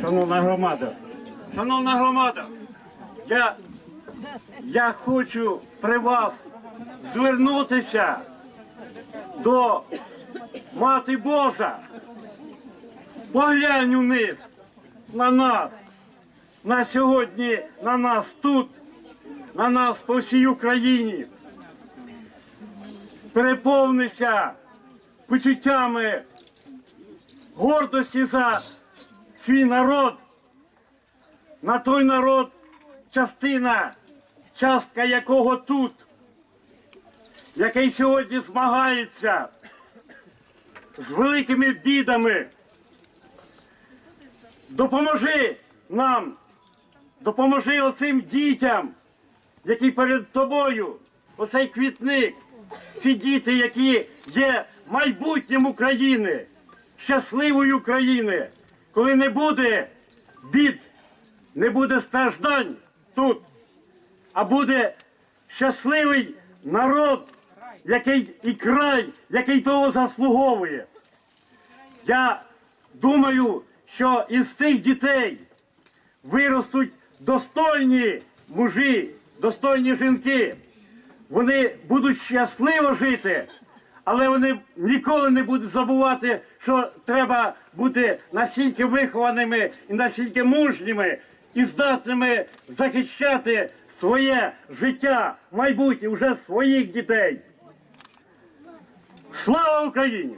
Шановна громада, шановна громада, я, я хочу при вас звернутися до Мати Божа. Поглянь униз на нас, на сьогодні, на нас тут, на нас по всій Україні. Переповнися почуттями гордості за свій народ, на той народ частина, частка якого тут, який сьогодні змагається з великими бідами. Допоможи нам, допоможи оцим дітям, які перед тобою, оцей квітник, ці діти, які є майбутнім України, щасливої України, коли не буде бід, не буде страждань тут, а буде щасливий народ, який і край, який того заслуговує. Я думаю, що із цих дітей виростуть достойні мужі, достойні жінки. Вони будуть щасливо жити, але вони ніколи не будуть забувати, що треба бути настільки вихованими і настільки мужніми і здатними захищати своє життя, майбутнє вже своїх дітей. Слава Україні!